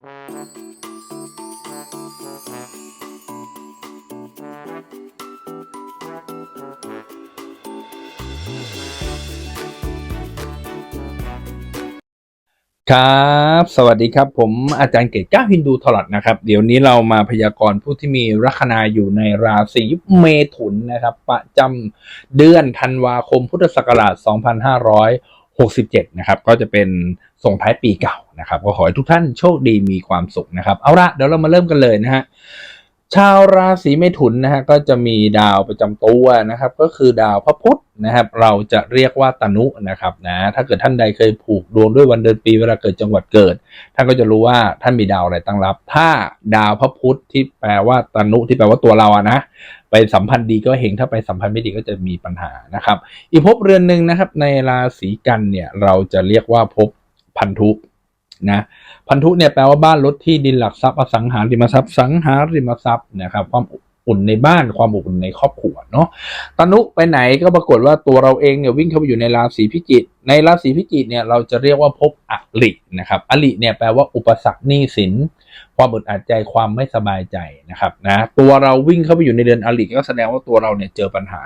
ครับสวัสดีครับ ผมอาจารย์เกตก้าฮินดูทอรัตนะครับ เดี๋ยวนี้เรามาพยากรณ์ผู้ที่มีลัคนาอยู่ในราศีเมถุนนะครับ ประจำเดือนธันวาคมพุทธศักราช 67 นะครับ ก็จะเป็นส่งท้ายปีเก่านะครับ ก็ขอให้ทุกท่านโชคดีมีความสุขนะครับ เอาละเดี๋ยวเรามาเริ่มกันเลยนะฮะชาวราศีเมถุนนะฮะก็จะมีดาวประจำตัวนะครับ ก็คือดาวพระพุธนะครับ เราจะเรียกว่าตนุนะครับนะถ้าเกิดท่านใดเคยผูกดวงด้วยวันเดือนปีเวลาเกิดจังหวัดเกิด ท่านก็จะรู้ว่าท่านมีดาวอะไรตั้งรับ ถ้าดาวพระพุธที่แปลว่าตนุที่แปลว่าตัวเราอะนะ ไปสัมพันธ์ดีก็เฮงถ้าไปสัมพันธ์ไม่ดีก็จะมีปัญหานะครับ อีกภพเรือนหนึ่งนะครับ ในราศีกันเนี่ยเราจะเรียกว่าภพพันธุนะพันธุเนี่ยแปลว่าบ้านรถที่ดินหลักทรัพย์อสังหาริมทรัพย์สังหาริมทรัพย์นะครับความ อุ่นในบ้านความอบอุ่นในครอบครัวเนาะตนุไปไหนก็ปรากฏว่าตัวเราเองเนี่ยวิ่งเข้าไปอยู่ในราศีพิจิกในราศีพิจิกเนี่ยเราจะเรียกว่าภพอรินะครับอริเนี่ยแปลว่าอุปสรรคหนี้สินความอึดอัดใจความไม่สบายใจนะครับนะตัวเราวิ่งเข้าไปอยู่ในเดือนอริก็แสดงว่าตัวเราเนี่ยเจอปัญหา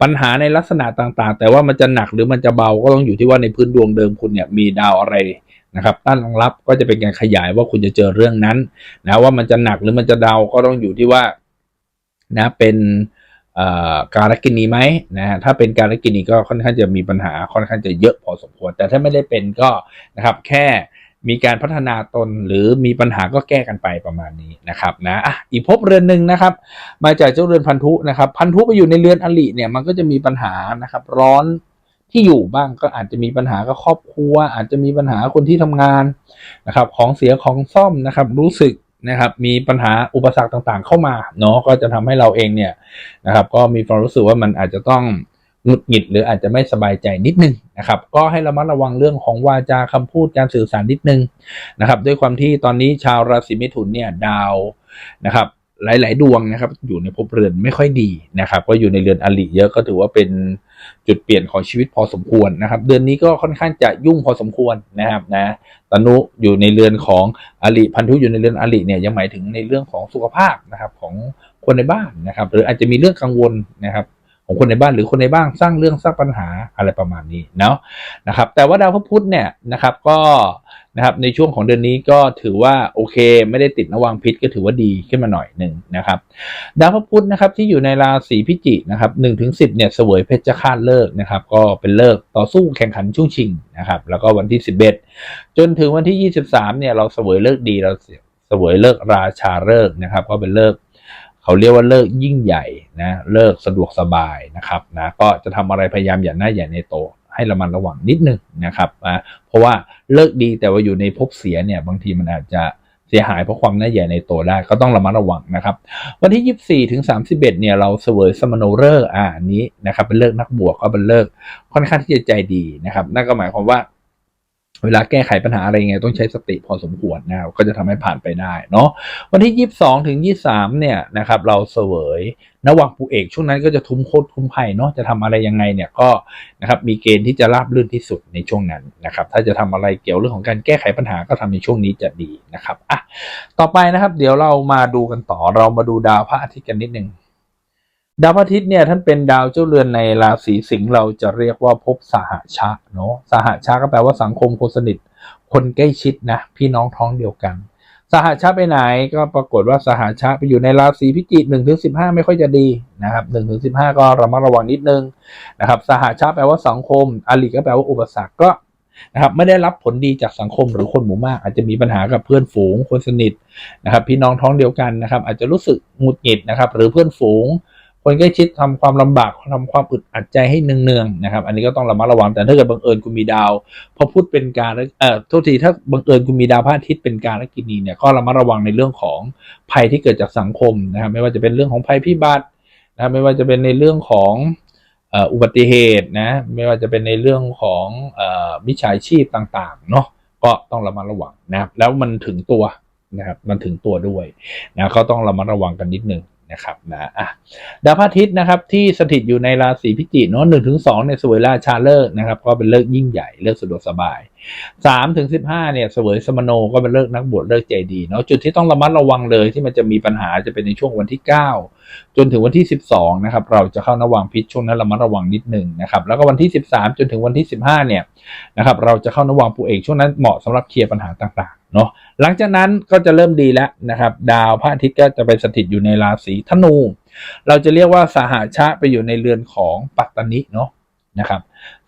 ปัญหาในลักษณะต่างๆ แต่ว่ามันจะหนักหรือมันจะเบาก็ต้องอยู่ที่ว่าในพื้นดวงเดิมคุณเนี่ยมีดาวอะไรนะครับต้านรองรับก็จะเป็นการขยายว่าคุณจะเจอเรื่องนั้นนะว่ามันจะหนักหรือมันจะเดาก็ต้องอยู่ที่ว่า นะเป็นการกินีไหมนะฮะถ้าเป็นการกินีก็ค่อนข้างจะมีปัญหาค่อนข้างจะเยอะพอสมควร แต่ถ้าไม่ได้เป็นก็นะครับแค่มีการพัฒนาตนหรือมีปัญหาก็แก้กันไปประมาณนี้นะครับนะอะอีกภพเรือนหนึ่งนะครับ มาจากเจ้าเรือนพันธุนะครับ พันธุไปอยู่ในเรือนอลิเนี่ยมันก็จะมีปัญหานะครับ ร้อนที่อยู่บ้างก็อาจจะมีปัญหากับครอบครัว อาจจะมีปัญหาคนที่ทำงานนะครับ ของเสียของซ่อมนะครับ รู้สึก นะครับมีปัญหาอุปสรรคต่างๆ เข้ามาเนาะก็จะทำให้เราเองเนี่ยนะครับ ก็มีความรู้สึกว่ามันอาจจะต้องหงุดหงิดหรืออาจจะไม่สบายใจนิดนึงนะครับ ก็ให้ระมัดระวังเรื่องของวาจาคำพูดการสื่อสารนิดนึงนะครับ ด้วยความที่ตอนนี้ชาวราศีมิถุนเนี่ยดาวนะครับ หลาย ๆ ดวงนะครับ อยู่ในภพเรือนไม่ค่อยดีนะครับ ก็อยู่ในเรือนอลิเยอะก็ถือว่าเป็น จุดเปลี่ยนของชีวิตพอสมควรนะครับ เดือนนี้ก็ค่อนข้างจะยุ่งพอสมควรนะครับนะตนุอยู่ในเรือนของอลิพันธุอยู่ในเรือนอลิเนี่ยยังหมายถึงในเรื่องของสุขภาพนะครับของคนในบ้านนะครับ หรืออาจจะมีเรื่องกังวลนะครับ ของคนในบ้านหรือคนในบ้านสร้างเรื่องสร้างปัญหาอะไรประมาณนี้เนาะนะครับ แต่ว่าดาวพระพุธเนี่ยนะครับก็นะครับในช่วงของเดือนนี้ก็ถือว่าโอเค ไม่ได้ติดระวังพิษก็ถือว่าดีขึ้นมาหน่อยหนึ่งนะครับ ดาวพระพุธนะครับที่อยู่ในราศีพิจิกนะครับหนึ่งถึงสิบเนี่ยเสวยเพชรฆาตเลิกนะครับ ก็เป็นเลิกต่อสู้แข่งขันช่วงชิงนะครับแล้วก็วันที่สิบเอ็ดจนถึงวันที่ยี่สิบสามเนี่ยเราเสวยเลิกดีเราเสวยเลิกราชาเลิกนะครับ ก็เป็นเลิก เขาเรียกว่าเลิกยิ่งใหญ่นะเลิกสะดวกสบายนะครับนะก็จะทำอะไรพยายามอย่าหน้าอย่ในโต ให้ระมัดระวังนิดนึงนะครับนะเพราะว่าเลิกดีแต่ว่าอยู่ในภพเสียเนี่ยบางทีมันอาจจะเสียหายเพราะความหน้าใหญ่ในโตได้ก็ต้องระมัดระวังนะครับ วันที่ 24 ถึง 31 เนี่ยเราเสวยสมโนเลิกษ์อ่านนี้นะครับเป็นเลิกนักบวกก็เป็นเลิกค่อนข้างที่จะใจดีนะครับนั่นก็หมายความว่า เวลาแก้ไขปัญหาอะไรยังไงต้องใช้สติพอสมควรนะครับก็จะทำให้ผ่านไปได้เนาะวันที่ 22 ถึง 23 เนี่ยนะครับเราเสวยนวังปูเอกช่วงนั้นก็จะทุ้มโคตรทุ้มไผ่เนาะจะทำอะไรยังไงเนี่ยก็นะครับมีเกณฑ์ที่จะราบรื่นที่สุดในช่วงนั้นนะครับถ้าจะทำอะไรเกี่ยวเรื่องของการแก้ไขปัญหาก็ทำในช่วงนี้จะดีนะครับอะต่อไปนะครับ เดี๋ยวเรามาดูกันต่อเรามาดูดาวพระอาทิตย์กันนิดนึง ดาวพระอาทิตย์เนี่ยท่านเป็นดาวเจ้าเรือนในราศีสิงห์เราจะเรียกว่าภพสหชะเนาะสหชะก็แปลว่าสังคมคนสนิท คนใกล้ชิดนะพี่น้องท้องเดียวกัน สหชาไปไหนก็ปรากฏว่าสหชาไปอยู่ในราศีพิจิกหนึ่งถึงสิบห้าไม่ค่อยจะดีนะครับหนึ่งถึงสิบห้าก็ระมัดระวังนิดนึงนะครับสหชาแปลว่าสังคมอลิก็แปลว่าอุปสรรคก็นะครับไม่ได้รับผลดีจากสังคมหรือคนหมู่มาก อาจจะมีปัญหากับเพื่อนฝูงคนสนิทนะครับพี่น้องท้องเดียวกันนะครับอาจจะรู้สึกหงุดหงิดนะครับหรือเพื่อนฝูง คนใกล้ชิดทำความลำบากทำความอึดอัดใจให้เนืองๆนะครับ อันนี้ก็ต้องระมัดระวังแต่ถ้าเกิดบังเอิญคุณมีดาว พอพูดเป็นการเอ่อโทษทีถ้าบังเอิญคุณมีดาวพระอาทิตย์เป็นการลกินีเนี่ยก็ระมัดระวังในเรื่องของภัยที่เกิดจากสังคมนะครับไม่ว่าจะเป็นเรื่องของภัยพิบัตินะครับไม่ว่าจะเป็นในเรื่องของอุบัติเหตุนะไม่ว่าจะเป็นในเรื่องของมิจฉาชีพต่างๆเนาะก็ต้องระมัดระวังนะครับแล้วมันถึงตัวนะครับมันถึงตัวด้วยนะก็ต้องระมัดระวังกันนิดนึง นะครับนะอะดาวพระอาทิตย์นะครับที่สถิตอยู่ในราศีพิจิกเนาะหนึ่งถึงสองในยสวยราชาเลิกนะครับ ก็เป็นเลิกยิ่งใหญ่เลิกสะดวกสบายสามถึงสิบห้าเนี่ยเสวยสมโนก็เป็นเลิกนักบวชเลิกใจดีเนาะจุดที่ต้องระมัดระวังเลยที่มันจะมีปัญหาจะเป็นในช่วงวันที่เก้าจนถึงวันที่สิบสองนะครับ เราจะเข้านวังพิษช่วงนั้นระมัดระวังนิดหนึ่งนะครับ แล้วก็วันที่สิบสามจนถึงวันที่สิบห้าเนี่ยนะครับ เราจะเข้านวังปูเอกช่วงนั้นเหมาะสำหรับเคลียร์ปัญหาต่าง เนาะหลังจากนั้นก็จะเริ่มดีแล้วนะครับ ดาวพระอาทิตย์ก็จะไปสถิตอยู่ในราศีธนู เราจะเรียกว่าสหชะไปอยู่ในเรือนของปัตตนิเนาะนะครับ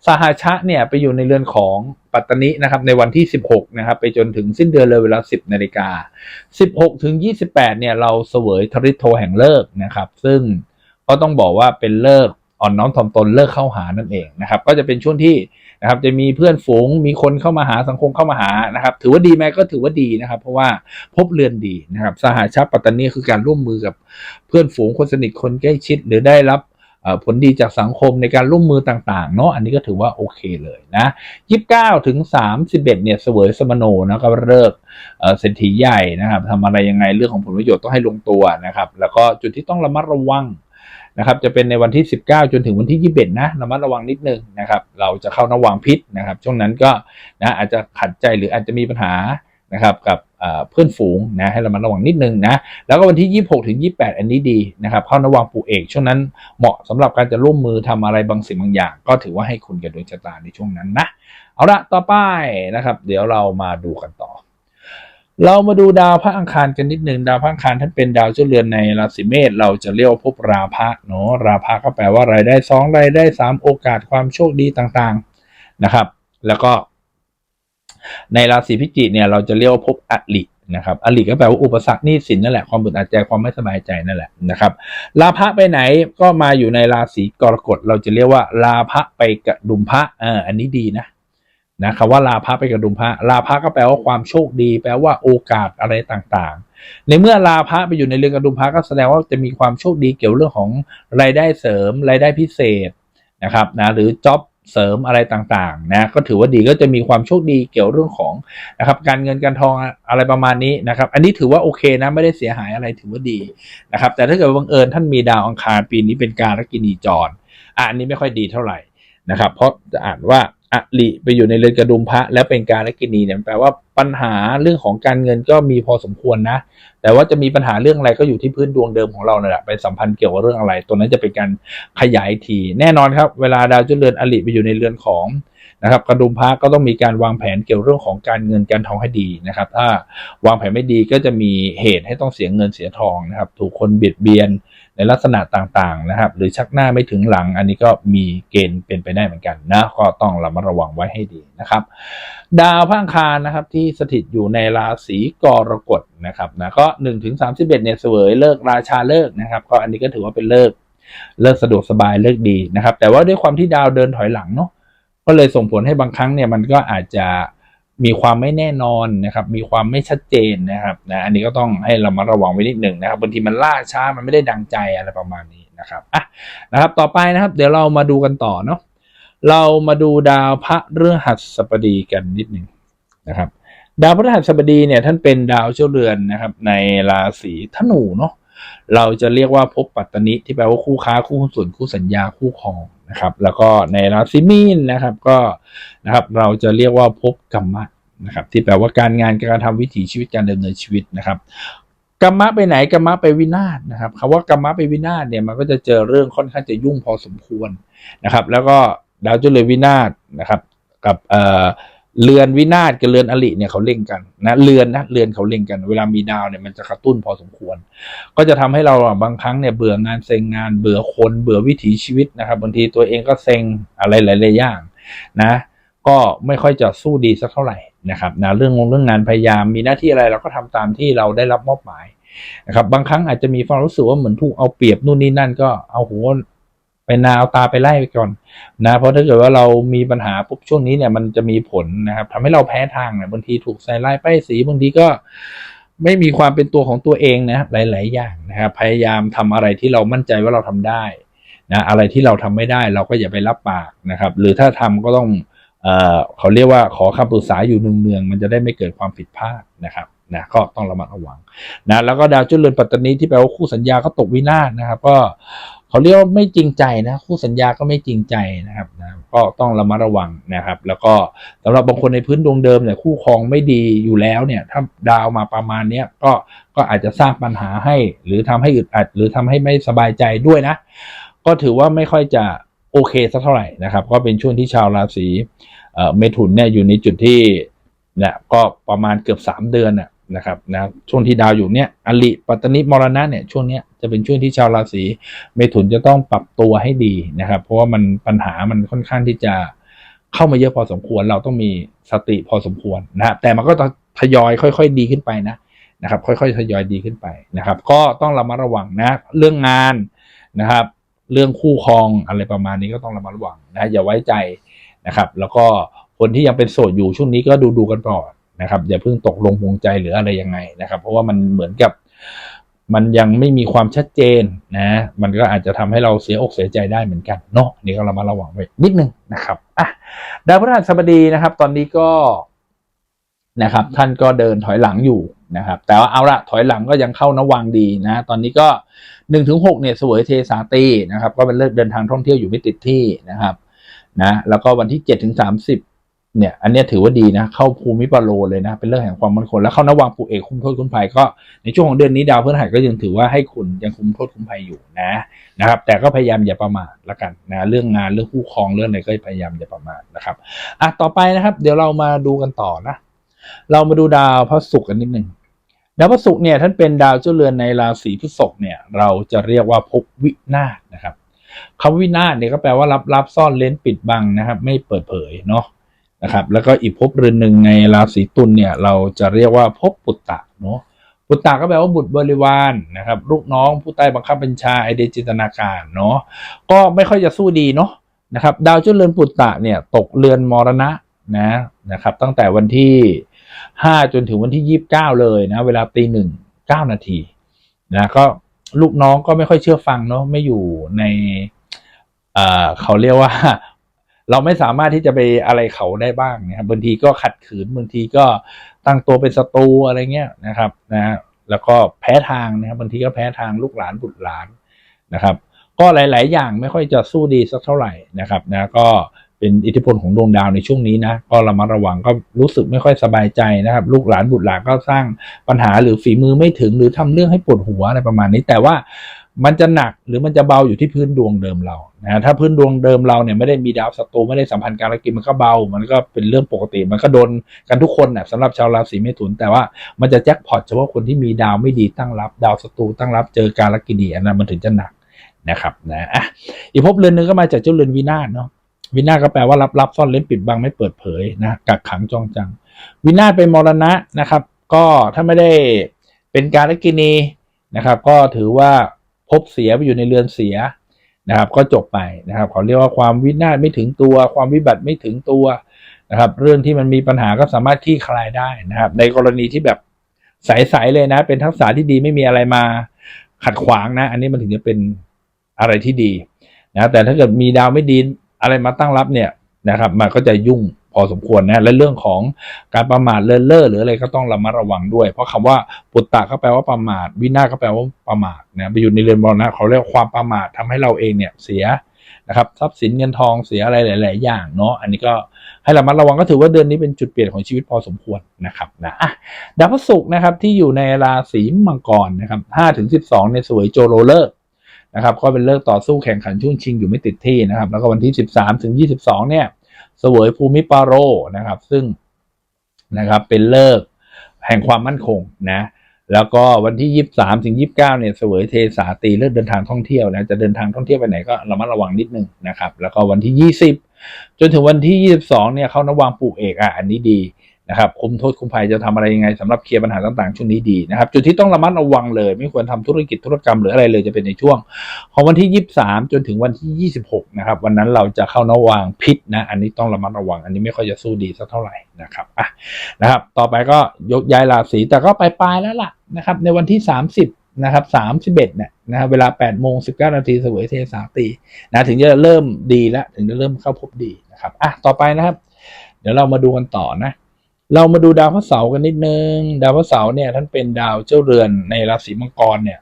สหชะเนี่ยไปอยู่ในเรือนของปัตตนินะครับในวันที่ 16นะครับไปจนถึงสิ้นเดือนเลยเวลา 10นาฬิกา16 ถึง 28เนี่ยเราเสวยทริโทแห่งเลิกนะครับ ซึ่งก็ต้องบอกว่าเป็นเลิกอ่อนน้อมถ่อมตนเลิกเข้าหานั่นเองนะครับ ก็จะเป็นช่วงที่ นะครับจะมีเพื่อนฝูงมีคนเข้ามาหาสังคมเข้ามาหานะครับถือว่าดีไหมก็ถือว่าดีนะครับ เพราะว่าพบเรือนดีนะครับสหชาติปัตตานีคือการร่วมมือกับเพื่อนฝูงคนสนิทคนใกล้ชิดหรือได้รับผลดีจากสังคมในการร่วมมือต่างๆเนาะอันนี้ก็ถือว่าโอเคเลยนะ29 ถึง 31เนี่ยเสวยสมโนนะก็เลิกเอ่อเศรษฐีใหญ่นะครับทำอะไรยังไงเรื่องของผลประโยชน์ต้องให้ลงตัวนะครับ แล้วก็จุดที่ต้องระมัดระวัง นะครับจะเป็นในวันที่ 19 จนถึงวันที่ 21 นะระมัดระวังนิดนึงนะครับเราจะเข้านวังพิษนะครับ ช่วงนั้นก็นะอาจจะขัดใจหรืออาจจะมีปัญหานะครับกับเพื่อนฝูงนะให้ระมัดระวังนิดนึงนะแล้วก็วันที่ 26ถึง28 อันนี้ดีนะครับเข้านวังปู่เอก ช่วงนั้นเหมาะสำหรับการจะร่วมมือทำอะไรบางสิ่งบางอย่าง ก็ถือว่าให้คุณกับดวงชะตาในช่วงนั้นนะเอาละต่อไปนะครับ เดี๋ยวเรามาดูกันต่อ เรามาดูดาวพระอังคารกันนิดหนึ่งดาวพระอังคารท่านเป็นดาวเจ้าเรือนในราศีเมษเราจะเรียกว่าภพราพะเนาะราพะก็แปลว่ารายได้สองรายได้สามโอกาสความโชคดีต่างๆนะครับ แล้วก็ ในราศีพิจิกเนี่ยเราจะเรียกว่าภพอลินะครับอลิก็แปลว่าอุปสรรคนี้สินนั่นแหละความบึดอัดใจความไม่สบายใจนั่นแหละนะครับลาภะไปไหนก็มาอยู่ในราศีกรกฎเราจะเรียกว่าลาภะไปกระดุมพระอ่าอันนี้ดีนะ นะคำว่าลาภะไปกระดุมพระลาภะก็แปลว่าความโชคดี แปลว่าโอกาสอะไรต่างๆ ในเมื่อลาภะไปอยู่ในเรือนกระดุมพระก็แสดงว่าจะมีความโชคดีเกี่ยวเรื่องของรายได้เสริมรายได้พิเศษนะครับนะหรือจ็อบเสริมอะไรต่างๆนะก็ถือว่าดีก็จะมีความโชคดีเกี่ยวเรื่องของนะครับการเงินการทองอะไรประมาณนี้นะครับ อันนี้ถือว่าโอเคนะไม่ได้เสียหายอะไรถือว่าดีนะครับ แต่ถ้าเกิดบังเอิญท่านมีดาวอังคารปีนี้เป็นการกินีจรอะอันนี้ไม่ค่อยดีเท่าไหร่นะครับ เพราะจะอ่านว่า อริไปอยู่ในเรือนกระดุมพระ แล้วเป็นการกินีเนี่ยแปลว่าปัญหาเรื่องของการเงินก็มีพอสมควรนะ แต่ว่าจะมีปัญหาเรื่องอะไรก็อยู่ที่พื้นดวงเดิมของเราเนี่ยแหละไปสัมพันธ์เกี่ยวกับเรื่องอะไร ตัวนั้นจะเป็นการขยายทีแน่นอนครับ เวลาดาวจุลเรือนอริไปอยู่ในเรือนของ นะครับกระดุมพระก็ต้องมีการวางแผนเกี่ยวเรื่องของการเงินการทองให้ดีนะครับ ถ้าวางแผนไม่ดีก็จะมีเหตุให้ต้องเสียเงินเสียทองนะครับ ถูกคนเบียดเบียนในลักษณะต่างๆนะครับ หรือชักหน้าไม่ถึงหลัง อันนี้ก็มีเกณฑ์เป็นไปได้เหมือนกันนะก็ต้องระมัดระวังไว้ให้ดีนะครับ ดาวพังคารนะครับที่สถิตอยู่ในราศีกรกฎนะครับนะก็1นถึงสาเนี่ยเสวยเลิกราชาเลิกนะครับ ก็อันนี้ก็ถือว่าเป็นเลิกเลิกสะดวกสบายเลิกดีนะครับ แต่ว่าด้วยความที่ดาวเดินถอยหลังเนาะ ก็เลยส่งผลให้บางครั้งเนี่ยมันก็อาจจะมีความไม่แน่นอนนะครับ มีความไม่ชัดเจนนะครับนะอันนี้ก็ต้องให้เรามาระวังไว้นิดหนึ่งนะครับบางทีมันล่าช้ามันไม่ได้ดังใจอะไรประมาณนี้นะครับอะนะครับ ต่อไปนะครับ เดี๋ยวเรามาดูกันต่อเนาะเรามาดูดาวพระฤหัสบดีกันนิดหนึ่งนะครับ ดาวพฤหัสบดีเนี่ยท่านเป็นดาวเจ้าเรือนนะครับ ในราศีธนูเนาะเราจะเรียกว่าภพปัตตนิที่แปลว่าคู่ค้าคู่ส่วนคู่สัญญาคู่ครอง นะครับ แล้วก็ในราศีมีนนะครับก็นะครับเราจะเรียกว่าพบกรรมะนะครับที่แปลว่าการงานการทำวิถีชีวิตการดำเนินชีวิตนะครับกรรมะไปไหนกรรมะไปวินาศนะครับคำว่ากรรมะไปวินาศเนี่ยมันก็จะเจอเรื่องค่อนข้างจะยุ่งพอสมควรนะครับ แล้วก็ดาวจุลวินาศนะครับกับเอ่อ เรือนวินาศกับเรือนอลิเนี่ยเขาเล่งกันนะเรือนนะเรือนเขาเล่งกัน เวลามีดาวเนี่ยมันจะกระตุ้นพอสมควร ก็จะทำให้เราบางครั้งเนี่ยเบื่องานเซ็งงานเบื่อคนเบื่อวิถีชีวิตนะครับบางทีตัวเองก็เซ็งอะไรหลายๆอย่างนะ ก็ไม่ค่อยจะสู้ดีสักเท่าไหร่นะครับนะเรื่องงงเรื่องงานพยายามมีหน้าที่อะไรเราก็ทำตามที่เราได้รับมอบหมายนะครับบางครั้งอาจจะมีความรู้สึกว่าเหมือนถูกเอาเปรียบนู่นนี่นั่นก็เอาหัว ไปนาเอาตาไปไล่ไปก่อนนะเพราะถ้าเกิดว่าเรามีปัญหาปุ๊บช่วงนี้เนี่ยมันจะมีผลนะครับทำให้เราแพ้ทางเนี่ยบางทีถูกใส่ไล่ป้ายสีบางทีก็ไม่มีความเป็นตัวของตัวเองนะหลาย ๆ อย่างนะครับพยายามทำอะไรที่เรามั่นใจว่าเราทำได้นะอะไรที่เราทำไม่ได้เราก็อย่าไปรับปากนะครับ หรือถ้าทำก็ต้องเอ่อเขาเรียกว่าขอคำปรึกษาอยู่เนืองๆมันจะได้ไม่เกิดความผิดพลาดนะครับนะก็ต้องระมัดระวังนะแล้วก็ดาวจุลเรือนปัตตานีที่แปลว่าคู่สัญญาก็ตกวินาศนะครับ ก็ เขาเรียกว่าไม่จริงใจนะ คู่สัญญาก็ไม่จริงใจนะครับนะก็ต้องระมัดระวังนะครับ แล้วก็สำหรับบางคนในพื้นดวงเดิมเนี่ยคู่ครองไม่ดีอยู่แล้วเนี่ยถ้าดาวมาประมาณเนี้ยก็ก็อาจจะสร้างปัญหาให้ หรือทำให้อึดอัด หรือทำให้ไม่สบายใจด้วยนะ ก็ถือว่าไม่ค่อยจะโอเคสักเท่าไหร่นะครับ ก็เป็นช่วงที่ชาวราศีเมถุนเนี่ยอยู่ในจุดที่เนี่ยก็ประมาณเกือบสามเดือนน่ะ นะครับนะช่วงที่ดาวอยู่เนี่ยอลิปัตตนิมรณะเนี่ยช่วงเนี้ยจะเป็นช่วงที่ชาวราศีเมถุนจะต้องปรับตัวให้ดีนะครับ เพราะว่ามันปัญหามันค่อนข้างที่จะเข้ามาเยอะพอสมควร เราต้องมีสติพอสมควรนะครับแต่มันก็ทยอยค่อย ๆ ดีขึ้นไปนะนะครับ ค่อยๆทยอยดีขึ้นไปนะครับ ก็ต้องระมัดระวังนะเรื่องงานนะครับ เรื่องคู่ครองอะไรประมาณนี้ก็ต้องระมัดระวังนะอย่าไว้ใจนะครับ แล้วก็คนที่ยังเป็นโสดอยู่ช่วงนี้ก็ดูดูกันก่อน นะครับอย่าเพิ่งตกลงปวงใจหรืออะไรยังไงนะครับ เพราะว่ามันเหมือนกับมันยังไม่มีความชัดเจนนะ มันก็อาจจะทำให้เราเสียอกเสียใจได้เหมือนกันเนาะนี่ก็เรามาระวังไว้นิดนึงนะครับอะดาวพฤหัสบดีนะครับ ตอนนี้ก็นะครับ ท่านก็เดินถอยหลังอยู่นะครับ แต่ว่าเอาละถอยหลังก็ยังเข้านวังดีนะ ตอนนี้ก็หนึ่งถึงหกเนี่ยสวยเทสาตีนะครับ ก็เป็นเลิกเดินทางท่องเที่ยวอยู่ไม่ติดที่นะครับ นะ แล้วก็วันที่เจ็ดถึงสามสิบ เนี่ยอันนี้ถือว่าดีนะเข้าภูมิปาโลเลยนะเป็นเรื่องแห่งความมั่นคงแล้วเข้านวังผูเอกคุ้มโทษคุ้มภัยก็ในช่วงของเดือนนี้ดาวพฤหัสก็ยังถือว่าให้คุณยังคุ้มโทษคุ้มภัยอยู่นะนะครับ แต่ก็พยายามอย่าประมาทละกันนะเรื่องงานเรื่องคู่ครองเรื่องอะไรก็พยายามอย่าประมาทนะครับอะต่อไปนะครับ เดี๋ยวเรามาดูกันต่อนะ เรามาดูดาวพระศุกร์กันนิดหนึ่งดาวพระศุกร์เนี่ยท่านเป็นดาวเจ้าเรือนในราศีพฤษภเนี่ย เราจะเรียกว่าภพวินาศนะครับคำวินาศเนี่ยก็แปลว่ารับรับซ่อนเลนปิดบังนะครับ ไม่เปิดเผยเนาะ นะครับแล้วก็อีกภพเรือนหนึ่งในราศีตุลเนี่ยเราจะเรียกว่าภพปุตตะเนาะปุตตะก็แปลว่าบุตรบริวารนะครับลูกน้องผู้ใต้บังคับบัญชาไอเดียจินตนาการเนาะก็ไม่ค่อยจะสู้ดีเนาะนะครับดาวเจ้าเรือนปุตตะเนี่ยตกเรือนมรณะนะนะครับตั้งแต่วันที่ห้าจนถึงวันที่ยี่บเก้าเลยนะเวลาตีหนึ่งเก้านาทีนะก็ลูกน้องก็ไม่ค่อยเชื่อฟังเนาะไม่อยู่ใน เอ่อเขาเรียกว่า เราไม่สามารถที่จะไปอะไรเขาได้บ้างนะครับบางทีก็ขัดขืนบางทีก็ตั้งตัวเป็นศัตรูอะไรเงี้ยนะครับนะแล้วก็แพ้ทางนะครับบางทีก็แพ้ทางลูกหลานบุตรหลานนะครับ ก็หลาย ๆ อย่างไม่ค่อยจะสู้ดีสักเท่าไหร่นะครับนะก็เป็นอิทธิพลของดวงดาวในช่วงนี้นะก็ระมัดระวังก็รู้สึกไม่ค่อยสบายใจนะครับ ลูกหลานบุตรหลานก็สร้างปัญหาหรือฝีมือไม่ถึงหรือทำเรื่องให้ปวดหัวอะไรประมาณนี้แต่ว่า มันจะหนักหรือมันจะเบาอยู่ที่พื้นดวงเดิมเรานะถ้าพื้นดวงเดิมเราเนี่ยไม่ได้มีดาวศัตรูไม่ได้สัมพันธ์การกินมันก็เบา มันก็เป็นเรื่องปกติ มันก็โดนกันทุกคนนะสำหรับชาวราศีเมถุน แต่ว่ามันจะแจ็คพอตเฉพาะคนที่มีดาวไม่ดีตั้งรับ ดาวศัตรูตั้งรับเจอการกินีอันนั้นมันถึงจะหนักนะครับนะอะอีกภพเรือนหนึ่งก็มาจากเจ้าเรือนวินาศเนาะวินาศก็แปลว่ารับรับซ่อนเล่นปิดบังไม่เปิดเผยนะกักขังจองจัง วินาศเป็นมรณะนะครับ ก็ถ้าไม่ได้เป็นการกินีนะครับ ก็ถือว่า พบเสียไปอยู่ในเรือนเสียนะครับ ก็จบไปนะครับเขาเรียกว่าความวินาศไม่ถึงตัว ความวิบัติไม่ถึงตัวนะครับ เรื่องที่มันมีปัญหาก็สามารถคลี่คลายได้นะครับ ในกรณีที่แบบใสๆเลยนะ เป็นทักษะที่ดีไม่มีอะไรมาขัดขวางนะ อันนี้มันถึงจะเป็นอะไรที่ดีนะแต่ถ้าเกิดมีดาวไม่ดีอะไรมาตั้งรับเนี่ยนะครับ มันก็จะยุ่ง พอสมควรนะและเรื่องของการประมาทเลินเล่อหรืออะไรก็ต้องระมัดระวังด้วย เพราะคำว่าปุตตะก็แปลว่าประมาท วินาศก็แปลว่าประมาทนะไปอยู่ในเรือนมรณะเขาเรียกความประมาททำให้เราเองเนี่ยเสียนะครับทรัพย์สินเงินทองเสียอะไรหลาย ๆ อย่างเนาะอันนี้ก็ให้ระมัดระวังก็ถือว่าเดือนนี้เป็นจุดเปลี่ยนของชีวิตพอสมควรนะครับนะดาวพฤหัสนะครับที่อยู่ในราศีมังกรนะครับห้าถึงสิบสองในสวยโจโรเลิกนะครับก็เป็นเลิกต่อสู้แข่งขันช่วงชิงอยู่ไม่ติดที่นะครับแล้วก็วันที่ 13 ถึง 22 เนี่ย สวยภูมิปาโรนะครับ ซึ่งนะครับเป็นเลิกแห่งความมั่นคงนะแล้วก็วันที่ยี่สามถึงยี่บเก้าเนี่ยเสวยเทสาตีเลิกเดินทางท่องเที่ยวนะจะเดินทางท่องเที่ยวไปไหนก็ระมัดระวังนิดนึงนะครับ แล้วก็วันที่ยี่สิบจนถึงวันที่ยี่สิบสองเนี่ยเขานวางปลูกเอกอะอันนี้ดี นะครับคุมโทษคุมภัยจะทำอะไรยังไงสำหรับเคลียร์ปัญหาต่างๆ ช่วงนี้ดีนะครับ จุดที่ต้องระมัดระวังเลย ไม่ควรทำธุรกิจธุรกรรมหรืออะไรเลยจะเป็นในช่วง ของวันที่ 23 จนถึงวันที่ 26 นะครับ วันนั้นเราจะเข้านวางพิษนะอันนี้ต้องระมัดระวัง อันนี้ไม่ค่อยจะสู้ดีสักเท่าไหร่นะครับอะนะครับ ต่อไปก็ยกย้ายราศีแต่ก็ปลายๆแล้วล่ะนะครับ ในวันที่ 30นะครับ31เอ็ดเนี่ยนะครับเวลา8โมง19นาทีเสวยเทสาตีนะถึงจะเริ่มดีแล้ว ถึงจะเริ่มเข้าพบดีนะครับอะต่อไปนะครับ เดี๋ยวเรามาดูกันต่อนะ เรามาดูดาวพระเสาร์กันนิดนึง ดาวพระเสาร์เนี่ยท่านเป็นดาวเจ้าเรือนในราศีมังกรเนี่ย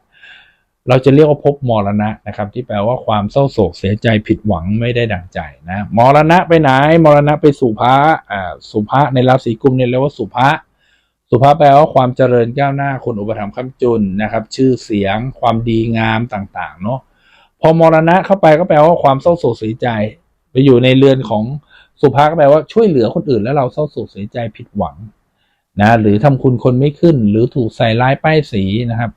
เราจะเรียกว่าภพมรณะนะครับ ที่แปลว่าความเศร้าโศกเสียใจผิดหวังไม่ได้ดังใจนะมรณะไปไหนมรณะไปสู่พระอ่าสุภะในราศีกุมเนี่ยเรียกว่าสุภะสุภะแปลว่าความเจริญก้าวหน้าคนอุปถัมภ์ค้ำจุนนะครับ ชื่อเสียง ความดีงามต่าง ๆ เนาะพอมรณะเข้าไปก็แปลว่าความเศร้าโศกเสียใจ ไปอยู่ในเรือนของ สุภาก็แปลว่าช่วยเหลือคนอื่นแล้วเราเศร้าโศกเสียใจผิดหวังนะหรือทำคุณคนไม่ขึ้น หรือถูกใส่ร้ายป้ายสีนะครับ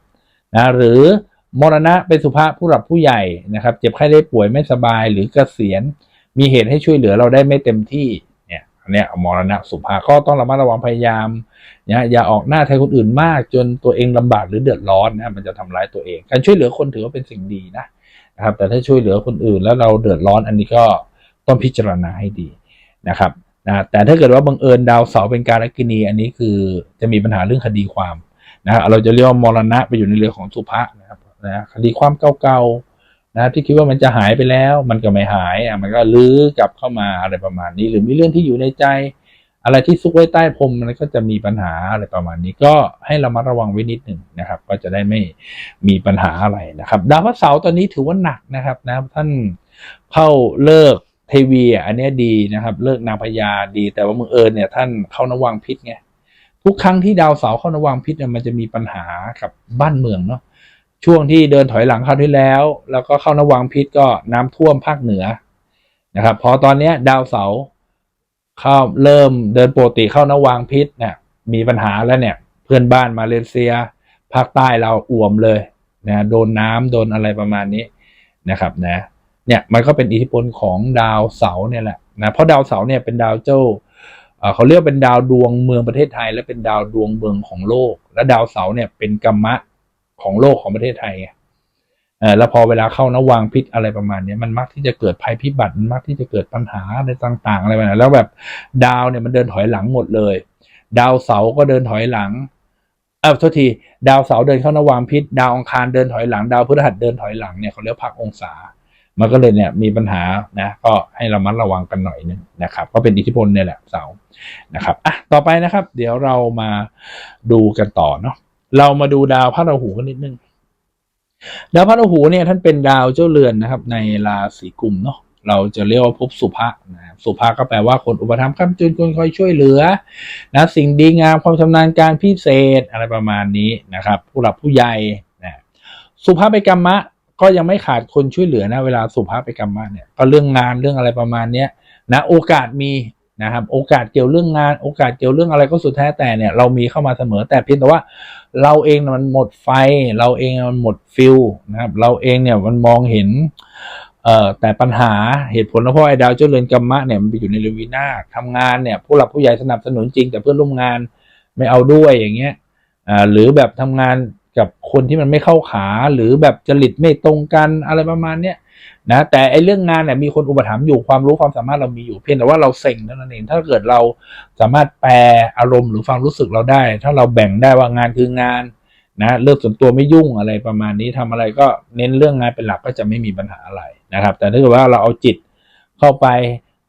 นะหรือมรณะเป็นสุภาพผู้หลับผู้ใหญ่นะครับ เจ็บไข้ได้ป่วยไม่สบายหรือเกษียณ มีเหตุให้ช่วยเหลือเราได้ไม่เต็มที่เนี่ยอันนี้มรณะสุภาก็ต้องระมัดระวังพยายามนะอย่าออกหน้าแทนคนอื่นมาก จนตัวเองลำบากหรือเดือดร้อนนะมันจะทำร้ายตัวเอง การช่วยเหลือคนถือว่าเป็นสิ่งดีนะนะครับ แต่ถ้าช่วยเหลือคนอื่นแล้วเราเดือดร้อนอันนี้ก็ต้องพิจารณาให้ดี นะครับนะแต่ถ้าเกิดว่าบังเอิญดาวเสาร์เป็นการกินีอันนี้คือจะมีปัญหาเรื่องคดีความนะเราจะเรียกว่ามรณะไปอยู่ในเรื่องของสุภะนะครับนะคดีความเก่าๆนะที่คิดว่ามันจะหายไปแล้ว มันก็ไม่หายอะมันก็ลื้อกลับเข้ามาอะไรประมาณนี้ หรือมีเรื่องที่อยู่ในใจ อะไรที่ซุกไว้ใต้พรมมันก็จะมีปัญหาอะไรประมาณนี้ ก็ให้เรามาระวังไว้นิดหนึ่งนะครับ ก็จะได้ไม่มีปัญหาอะไรนะครับ ดาวพระเสาร์ตอนนี้ถือว่าหนักนะครับนะท่านเข้าเลิก เทวีอะอันนี้ดีนะครับ เลิกนางพญาดี แต่ว่ามึงเอิญเนี่ยท่านเข้านวังพิษไงทุกครั้งที่ดาวเสาเข้านวังพิษเนี่ยมันจะมีปัญหากับบ้านเมืองเนาะช่วงที่เดินถอยหลังเข้าที่แล้ว แล้วก็เข้านวังพิษก็น้ำท่วมภาคเหนือนะครับพอตอนเนี้ยดาวเสาเข้าเริ่มเดินปกติเข้านวังพิษเนี่ยมีปัญหาแล้วเนี่ย เพื่อนบ้านมาเลเซีย ภาคใต้เราอ่วมเลยนะโดนน้ำโดนอะไรประมาณนี้นะครับนะ เนี่ยมันก็เป็นอิทธิพลของดาวเสาร์เนี่ยแหละนะเพราะดาวเสาร์เนี่ยเป็นดาวเจ้าเขาเรียกเป็นดาวดวงเมืองประเทศไทย และเป็นดาวดวงเมืองของโลก และดาวเสาร์เนี่ยเป็นกรรมะของโลกของประเทศไทยเออแล้วพอเวลาเข้านวางพิษอะไรประมาณนี้มันมักที่จะเกิดภัยพิบัติมันมักที่จะเกิดปัญหาอะไรต่าง ๆ อะไรแบบนั้นแล้วแบบดาวเนี่ยมันเดินถอยหลังหมดเลย ดาวเสาก็เดินถอยหลังเออโทษที ดาวเสาร์เดินเข้านวางพิษ ดาวอังคารเดินถอยหลัง ดาวพฤหัสเดินถอยหลังเนี่ยเขาเรียกพักองศา มันก็เลยเนี่ยมีปัญหานะก็ให้เรามัดระวังกันหน่อยนึงนะครับก็เป็นอิทธิพลเนี่ยแหละเสานะครับอะต่อไปนะครับ เดี๋ยวเรามาดูกันต่อเนาะเรามาดูดาวพระราหูกันนิดนึงดาวพระราหูเนี่ยท่านเป็นดาวเจ้าเรือนนะครับ ในราศีกุมเนาะเราจะเรียกว่าภพสุภะนะสุภะก็แปลว่าคนอุปถัมภ์ค้ำจุนคนคอยช่วยเหลือนะสิ่งดีงามความชำนาญการพิเศษอะไรประมาณนี้นะครับ ผู้หลักผู้ใหญ่นะสุภาพไปกรรมะ ก็ยังไม่ขาดคนช่วยเหลือนะเวลาสุภาพไปกรรมะเนี่ยก็เรื่องงานเรื่องอะไรประมาณเนี้ยนะโอกาสมีนะครับโอกาสเกี่ยวเรื่องงาน โอกาสเกี่ยวเรื่องอะไรก็สุดแท้แต่เนี่ยเรามีเข้ามาเสมอแต่เพียงแต่ว่า เราเองมันหมดไฟ เราเองมันหมดฟิลนะครับเราเองเนี่ยมันมองเห็นเอ่อแต่ปัญหาเหตุผลเพราะไอ้ดาวเจ้าเรือนกรรมะเนี่ยมันไปอยู่ในเรวีนาทำงานเนี่ยผู้หลักผู้ใหญ่สนับสนุนจริงแต่เพื่อนร่วมงานไม่เอาด้วยอย่างเงี้ยอ่าหรือแบบทำงาน กับคนที่มันไม่เข้าขาหรือแบบจริตไม่ตรงกันอะไรประมาณเนี้ยนะแต่ไอเรื่องงานเนี่ยมีคนอุปถัมภ์อยู่ความรู้ความสามารถเรามีอยู่เพียงแต่ว่าเราเซ็งเท่านั้นเองถ้าเกิดเราสามารถแปลอารมณ์หรือความรู้สึกเราได้ ถ้าเราแบ่งได้ว่างานคืองานนะเรื่องส่วนตัวไม่ยุ่งอะไรประมาณนี้ทำอะไรก็เน้นเรื่องงานเป็นหลักก็จะไม่มีปัญหาอะไรนะครับ แต่ถ้าเกิดว่าเราเอาจิตเข้าไป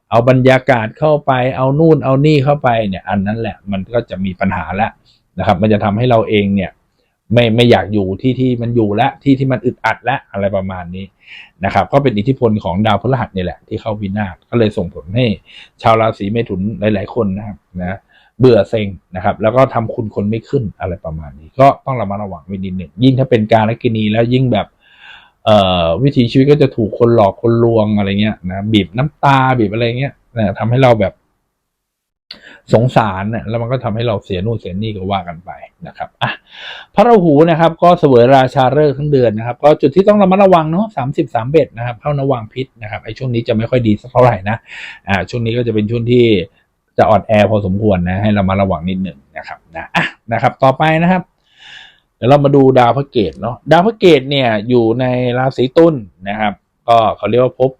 เอาบรรยากาศเข้าไป เอานู่นเอานี่เข้าไปเนี่ย อันนั้นแหละมันก็จะมีปัญหาแล้วนะครับ มันจะทำให้เราเองเนี่ย ไม่ไม่อยากอยู่ที่ที่มันอยู่และที่ที่มันอึดอัดและอะไรประมาณนี้นะครับ ก็เป็นอิทธิพลของดาวพฤหัสนี่แหละ ที่เข้าวินาศก็เลยส่งผลให้ ชาวราศีเมถุนหลาย ๆ คนนะครับนะเบื่อเซ็งนะครับ แล้วก็ทำคุณคนไม่ขึ้นอะไรประมาณนี้ ก็ต้องระมัดระวังไว้นิดหนึ่งยิ่งถ้าเป็นการลกินีแล้วยิ่งแบบเอ่อวิถีชีวิตก็จะถูกคนหลอกคนลวงอะไรเงี้ยนะบีบน้ำตาบีบอะไรเงี้ยนะทำให้เราแบบ สงสารเนี่ยแล้วมันก็ทำให้เราเสียนู่นเสียนี่ก็ว่ากันไปนะครับอะพระราหูนะครับ ก็เสวยราชาฤกษ์ทั้งเดือนนะครับ ก็จุดที่ต้องระมัดระวังเนาะสามสิบสามเบ็ดนะครับเข้านวังพิษนะครับไอ้ช่วงนี้จะไม่ค่อยดีสักเท่าไหร่นะอ่าช่วงนี้ก็จะเป็นช่วงที่จะอ่อนแอพอสมควรนะให้เรามาระวังนิดหนึ่งนะครับนะอะนะครับ ต่อไปนะครับ เดี๋ยวเรามาดูดาวพระเกตเนาะดาวพระเกตเนี่ยอยู่ในราศีตุลนะครับ ก็เขาเรียกว่าพบ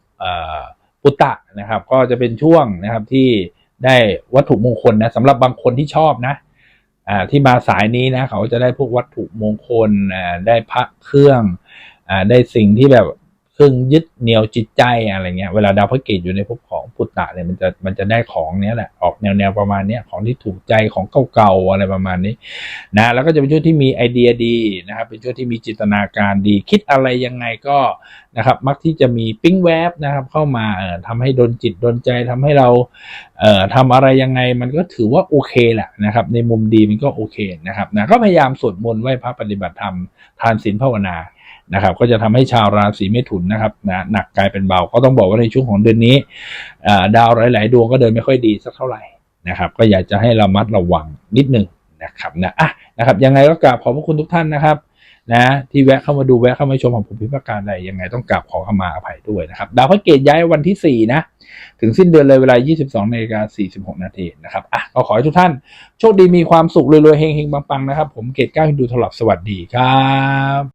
ปุตตะนะครับ ก็จะเป็นช่วงนะครับที่ ได้วัตถุมงคลนะสำหรับบางคนที่ชอบนะอ่าที่มาสายนี้นะ เขาจะได้พวกวัตถุมงคลอ่าได้พระเครื่องอ่าได้สิ่งที่แบบ เครื่องยึดเหนี่ยวจิตใจอะไรเงี้ยเวลาดาวพระเกตอยู่ในภพของพุทธะเนี่ยมันจะมันจะได้ของเนี้ยแหละออกแนวแนวประมาณเนี้ยของที่ถูกใจของเก่าๆอะไรประมาณนี้นะแล้วก็จะเป็นช่วงที่มีไอเดียดีนะครับเป็นช่วงที่มีจินตนาการดี คิดอะไรยังไงก็นะครับมักที่จะมีปิ้งแวบนะครับเข้ามาเอ่อทำให้โดนจิตโดนใจทำให้เราเอ่อทำอะไรยังไงมันก็ถือว่าโอเคแหละนะครับในมุมดีมันก็โอเคนะครับนะก็พยายามสวดมนต์ไหว้พระปฏิบัติธรรมทานศีลภาวนา นะครับ ก็จะทำให้ชาวราศีเมถุนนะครับนะหนักกลายเป็นเบา ก็ต้องบอกว่าในช่วงของเดือนนี้ดาวหลาย ๆ ดวงก็เดินไม่ค่อยดีสักเท่าไหร่นะครับ ก็อยากจะให้ระมัดระวังนิดหนึ่งนะครับนะอะนะครับยังไงก็กราบขอบพระคุณทุกท่านนะครับนะที่แวะเข้ามาดูแวะเข้ามาชมของผมพิพากการใดยังไงต้องกราบขอขมาอภัยด้วยนะครับ ดาวพระเกตย้ายวันที่ 4 นะ ถึงสิ้นเดือนเลยเวลา 22นาฬิกา46 นาทีนะครับอะก็ขอให้ทุกท่าน โชคดีมีความสุขรวยๆเฮงๆปังๆนะครับ ผมเกตก้าวฮินดูถลับสวัสดีครับ